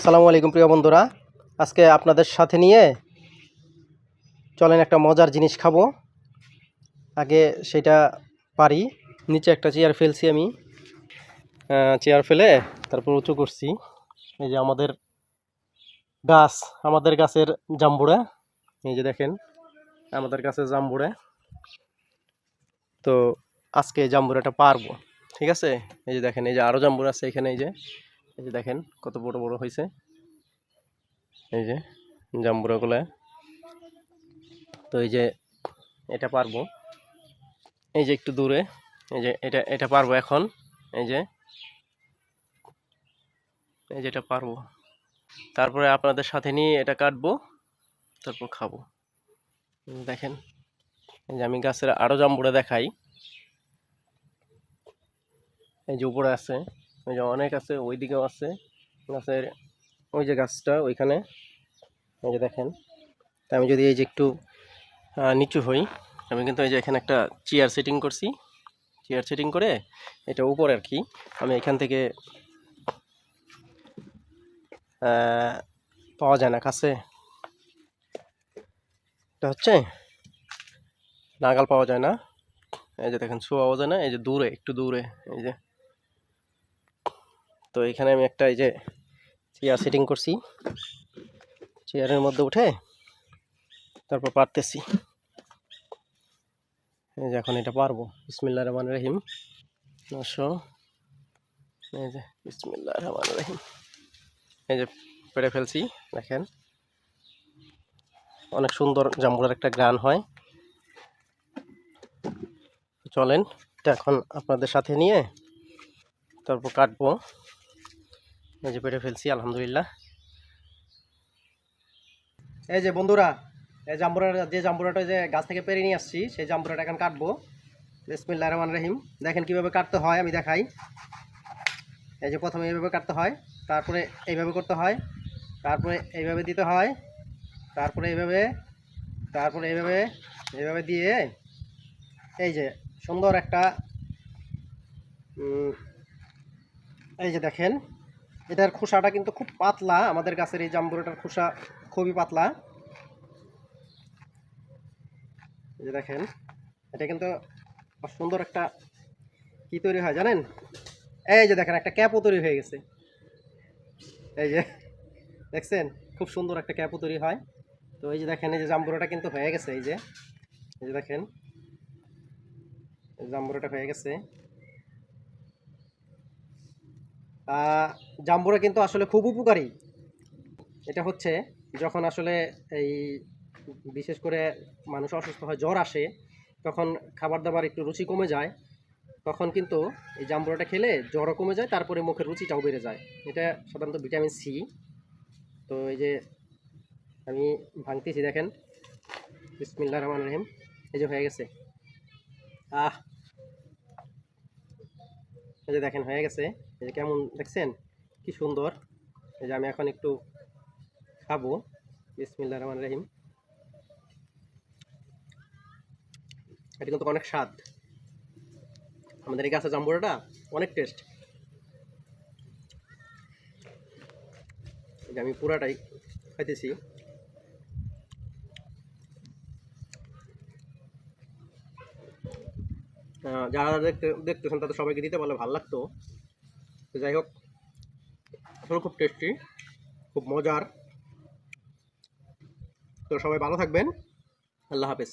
আসসালামু আলাইকুম প্রিয় বন্ধুরা। আজকে আপনাদের সাথে নিয়ে চলেন একটা মজার জিনিস খাব। আগে সেটা পারি। নিচে একটা চেয়ার ফেলছি আমি। চেয়ার ফেলে তারপর উঁচু করছি। এই যে আমাদের গাছ, আমাদের গাছের জাম্বুড়া। এই যে দেখেন, আমাদের গাছের জাম্বুড়া। তো আজকে জাম্বুরাটা পারব, ঠিক আছে? এই যে দেখেন, এই যে আরও জাম্বুরা আছে এখানে, এই যে। এই যে দেখেন কত বড় বড় হয়েছে। এই যে জাম্বুরাগুলো। তো এই যে এটা পারব। এই যে একটু দূরে। এই যে এটা এটা পারব এখন। এই যে এই যে এটা পারব। তারপরে আপনাদের সাথে নিয়ে এটা কাটবো। তারপর খাব। দেখেন, এই যে আমি গাছের আরও জাম্বুরা দেখাই। এই যে উপরে আছে। ওই যে অনেক আছে ওই দিকেও আছে। গাছের, ওই যে গাছটা ওইখানে। ওই যে দেখেন, তা আমি যদি এই যে একটু নিচু হই, আমি কিন্তু এই যে এখানে একটা চেয়ার সেটিং করছি। চেয়ার সেটিং করে এটা উপরে আর কি, আমি এখান থেকে পাওয়া যায় না কাছে। এটা হচ্ছে, নাগাল পাওয়া যায় না। এই যে দেখেন শোয়াও যায় না, এই যে দূরে, একটু দূরে, এই যে তো এখানে আমি একটা এই যে চেয়ার সেটিং করছি। চেয়ারের মধ্যে উঠে তারপর পারতেছি। এই যে এখন এটা পারব। বিসমিল্লা রহমান রহিম। নশো এই যে বিসমিল্লা রহমান রহিম। এই যে পেরে ফেলছি, দেখেন। অনেক সুন্দর জাম্বুরার একটা গান হয়। চলেন, এটা এখন আপনাদের সাথে নিয়ে তারপর কাটবো। এই পেটে ফেলছি, আলহামদুলিল্লাহ। এই যে বন্ধুরা, এই জাম্বুরা যে জাম্বুরাটা যে গাছ থেকে পেরে নিয়ে আসছি, সেই জাম্বুরাটা এখন কাটবো। বিসমিল্লাহ রহমান রহিম। দেখেন কীভাবে কাটতে হয়, আমি দেখাই। এই যে প্রথমে এইভাবে কাটতে হয়, তারপরে এইভাবে করতে হয়, তারপরে এইভাবে দিতে হয়, তারপরে এইভাবে তারপরে এইভাবে এইভাবে দিয়ে এই যে সুন্দর একটা এই যে দেখেন এটার খোসাটা কিন্তু খুব পাতলা, আমাদের গাছের এই জাম্বুরাটার খোসা খুবই পাতলা। এই যে দেখেন, এটা কিন্তু সুন্দর একটা কি তৈরি হয় জানেন? এই যে দেখেন, একটা ক্যাপও তৈরি হয়ে গেছে। এই যে, দেখছেন? খুব সুন্দর একটা ক্যাপও তৈরি হয়। তো এই যে দেখেন, এই যে জাম্বুরাটা কিন্তু হয়ে গেছে, এই যে এই যে দেখেন। জাম্বুরাটা হয়ে গেছে আহ, জাম্বুরা কিন্তু আসলে খুব উপকারী। এটা হচ্ছে যখন আসলে এই বিশেষ করে মানুষ অসুস্থ হয়, জ্বর আসে, তখন খাবার দাবার একটু রুচি কমে যায়, তখন কিন্তু এই জাম্বুরাটা খেলে জ্বরও কমে যায়, তারপরে মুখের রুচিটাও বেড়ে যায়। এটা সাধারণত ভিটামিন সি। তো এই যে আমি ভাঙতেছি, দেখেন। বিসমিল্লাহ রহমান রহিম। এই যে হয়ে গেছে। আহ। এই যে দেখেন, হয়ে গেছে। এই যে কেমন দেখছেন? কি সুন্দর। এই যে আমি এখন একটু খাব। বিসমিল্লাহ রহমান রহিম। এটা কিন্তু অনেক স্বাদ। আমাদের এই গাছের জাম্বুরাটা অনেক টেস্ট আমি পুরাটাই খাইতেছি। যারা দেখতে দেখতেছেন তাদের সবাইকে দিতে পারলে ভালো লাগতো। তো যাই হোক আসলে খুব টেস্টি খুব মজার। তো সবাই ভালো থাকবেন। আল্লাহ হাফেজ।